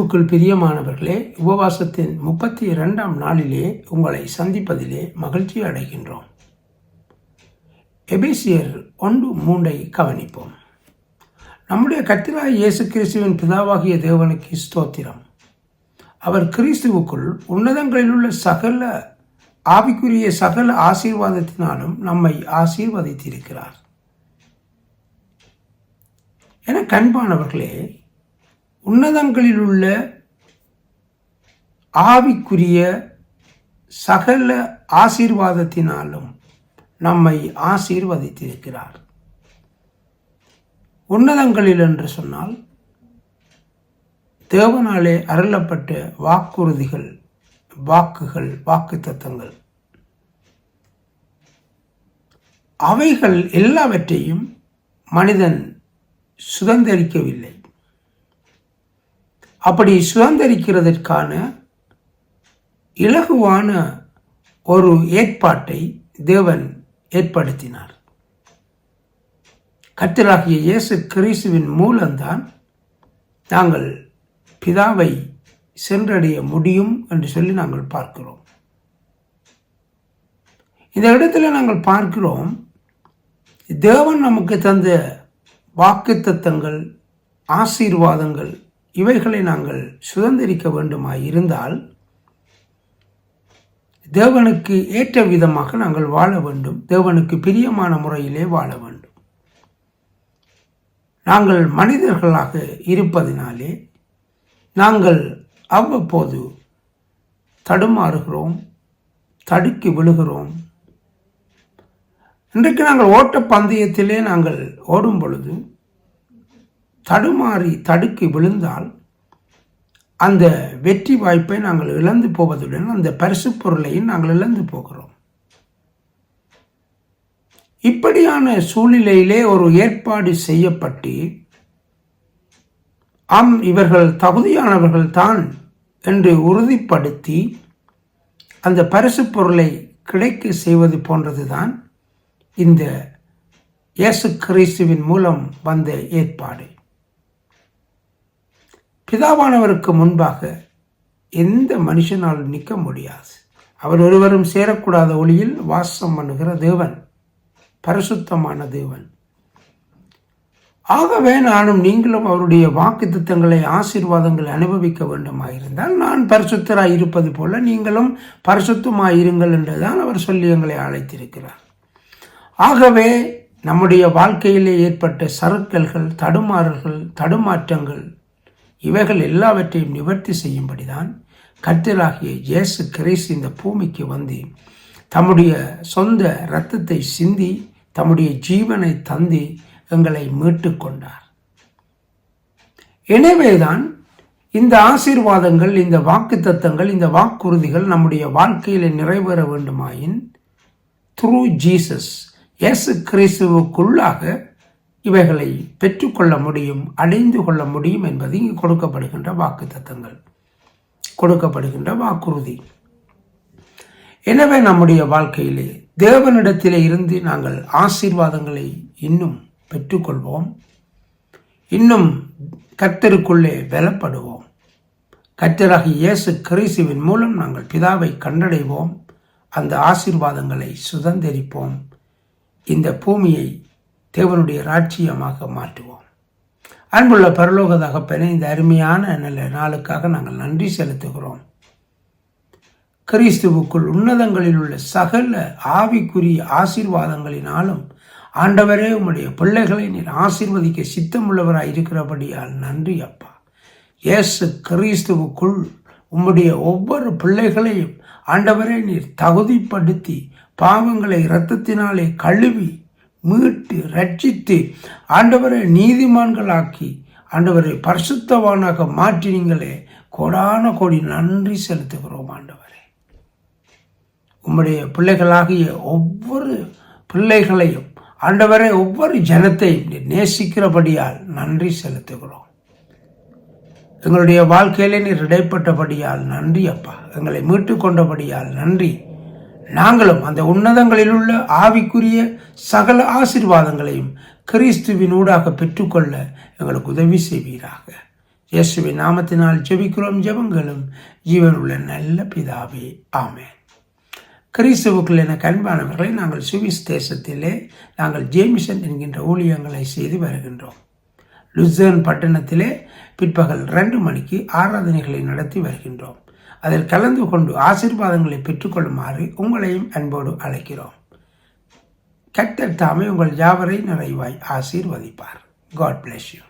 இயேசுவுக்குள் பிரியமானவர்களே உபவாசத்தின் முப்பத்தி இரண்டாம் நாளிலே உங்களை சந்திப்பதிலே மகிழ்ச்சி அடைகின்றோம். எபேசியர் ஒன்று மூன்றை கவனிப்போம். நம்முடைய கத்திராய் இயேசு கிறிஸ்துவின் பிதாவாகிய தேவனுக்கு ஸ்தோத்திரம். அவர் கிறிஸ்துவுக்குள் உன்னதங்களில் உள்ள சகல ஆவிக்குரிய சகல ஆசீர்வாதத்தினாலும் நம்மை ஆசீர்வதித்திருக்கிறார். என கண்பானவர்களே உன்னதங்களில் உள்ள ஆவிக்குரிய சகல ஆசீர்வாதத்தினாலும் நம்மை ஆசீர்வதித்திருக்கிறார். உன்னதங்களில் என்று சொன்னால் தேவனாலே அருளப்பட்ட வாக்குறுதிகள் வாக்குகள் வாக்கு தத்தங்கள். அவைகள் எல்லாவற்றையும் மனிதன் சுதந்திரிக்கவில்லை. அப்படி சுதந்திரிக்கிறதற்கான இலகுவான ஒரு ஏற்பாட்டை தேவன் ஏற்படுத்தினார். கத்தராகிய இயேசு கிறிஸ்துவின் மூலம்தான் நாங்கள் பிதாவை சென்றடைய முடியும் என்று சொல்லி நாங்கள் பார்க்கிறோம். இந்த இடத்துல நாங்கள் பார்க்கிறோம் தேவன் நமக்கு தந்த வாக்குத்தத்தங்கள் ஆசீர்வாதங்கள் இவைகளை நாங்கள் சுதந்திரிக்க வேண்டுமாயிருந்தால் தேவனுக்கு ஏற்ற விதமாக நாங்கள் வாழ வேண்டும். தேவனுக்கு பிரியமான முறையிலே வாழ வேண்டும். நாங்கள் மனிதர்களாக இருப்பதினாலே நாங்கள் அவ்வப்போது தடுமாறுகிறோம் தடுக்கி விழுகிறோம். இன்றைக்கு நாங்கள் ஓட்ட பந்தயத்திலே நாங்கள் ஓடும் பொழுது தடுமாறி தடுக்கி விழுந்தால் அந்த வெற்றி வாய்ப்பை நாங்கள் இழந்து போவதுடன் அந்த பரிசு பொருளையும் நாங்கள் இழந்து போகிறோம். இப்படியான சூழ்நிலையிலே ஒரு ஏற்பாடு செய்யப்பட்டு ஆம் இவர்கள் தகுதியானவர்கள் தான் என்று உறுதிப்படுத்தி அந்த பரிசு பொருளை கிடைக்க செய்வது போன்றதுதான் இந்த இயேசு கிறிஸ்துவின் மூலம் வந்த ஏற்பாடு. பிதாவானவருக்கு முன்பாக எந்த மனுஷனாலும் நிற்க முடியாது. அவர் ஒருவரும் சேரக்கூடாத ஒளியில் வாசம் பண்ணுகிற தேவன் பரிசுத்தமான தேவன். ஆகவே நானும் நீங்களும் அவருடைய வாக்கு திட்டங்களை ஆசீர்வாதங்களை அனுபவிக்க வேண்டுமாயிருந்தால் நான் பரிசுத்தராய் இருப்பது போல நீங்களும் பரிசுத்தமாயிருங்கள் என்றுதான் அவர் சொல்லி எங்களை அழைத்திருக்கிறார். ஆகவே நம்முடைய வாழ்க்கையிலே ஏற்பட்ட சறுக்கல்கள் தடுமாறல்கள் தடுமாற்றங்கள் இவைகள் எல்லாவற்றையும் நிவர்த்தி செய்யும்படிதான் கர்த்தராகிய இயேசு கிரைஸ் இந்த பூமிக்கு வந்து தம்முடைய சொந்த இரத்தத்தை சிந்தி தம்முடைய ஜீவனை தந்தி எங்களை மீட்டு கொண்டார் எனவேதான் இந்த ஆசீர்வாதங்கள் இந்த வாக்கு தத்தங்கள் இந்த வாக்குறுதிகள் நம்முடைய வாழ்க்கையில் நிறைவேற வேண்டுமாயின் த்ரூ ஜீசஸ் இயேசு கிறிஸ்துவுக்குள்ளாக இவைகளை பெற்றுக்கொள்ள முடியும் அடைந்து கொள்ள முடியும் என்பது இங்கு கொடுக்கப்படுகின்ற வாக்கு தத்தங்கள் கொடுக்கப்படுகின்ற வாக்குறுதி. எனவே நம்முடைய வாழ்க்கையிலே தேவனிடத்திலே இருந்து நாங்கள் ஆசீர்வாதங்களை இன்னும் பெற்றுக்கொள்வோம். இன்னும் கத்தருக்குள்ளே வெலப்படுவோம் கத்தராகி இயேசு கிறிஸ்துவின் மூலம் நாங்கள் பிதாவை கண்டடைவோம். அந்த ஆசீர்வாதங்களை சுதந்திரிப்போம். இந்த பூமியை தேவனுடைய ராட்சியமாக மாற்றுவோம். அன்புள்ள பரலோக தகப்பனே இந்த அருமையான நல்ல நாளுக்காக நாங்கள் நன்றி செலுத்துகிறோம். கிறிஸ்துவுக்குள் உன்னதங்களில் உள்ள சகல ஆவிக்குரிய ஆசீர்வாதங்களினாலும் ஆண்டவரே உம்முடைய பிள்ளைகளை நீர் ஆசீர்வதிக்க சித்தமுள்ளவராக இருக்கிறபடியால் நன்றி அப்பா. இயேசு கிறிஸ்துவுக்குள் உம்முடைய ஒவ்வொரு பிள்ளைகளையும் ஆண்டவரே நீர் தகுதிப்படுத்தி பாவங்களை இரத்தத்தினாலே கழுவி மீட்டு ரட்சித்து ஆண்டவரை நீதிமான்களாக்கி ஆண்டவரை பரிசுத்தவானாக மாற்றினீங்களே. கோடான கோடி நன்றி செலுத்துகிறோம் ஆண்டவரே. உம்முடைய பிள்ளைகளாகிய ஒவ்வொரு பிள்ளைகளையும் ஆண்டவரை ஒவ்வொரு ஜனத்தையும் நேசிக்கிறபடியால் நன்றி செலுத்துகிறோம். எங்களுடைய வாழ்க்கையிலே நீர் இடைப்பட்டபடியால் நன்றி அப்பா. எங்களை மீட்டு கொண்டபடியால் நன்றி. நாங்களும் அந்த உன்னதங்களில் உள்ள ஆவிக்குரிய சகல ஆசிர்வாதங்களையும் கிறிஸ்துவின் ஊடாக பெற்றுக்கொள்ள எங்களுக்கு உதவி செய்வீராக. இயேசுவின் நாமத்தினால் ஜெபிக்கிறோம் ஜெபங்களும். ஜீவனுள்ள நல்ல பிதாவே ஆமென். கிறிஸ்துவுக்குள் என கண்பானவர்களை நாங்கள் சுவிஸ் தேசத்திலே நாங்கள் ஜேமிசன் என்கின்ற ஊழியங்களை செய்து வருகின்றோம். லுசர்ன் பட்டணத்திலே பிற்பகல் ரெண்டு மணிக்கு ஆராதனைகளை நடத்தி வருகின்றோம். அதில் கலந்து கொண்டு ஆசீர்வாதங்களை பெற்றுக்கொள்ளுமாறு உங்களையும் அன்போடு அழைக்கிறோம். கத்தர் தாமே உங்கள் யாவரை நிறைவாய் ஆசீர்வதிப்பார். God bless you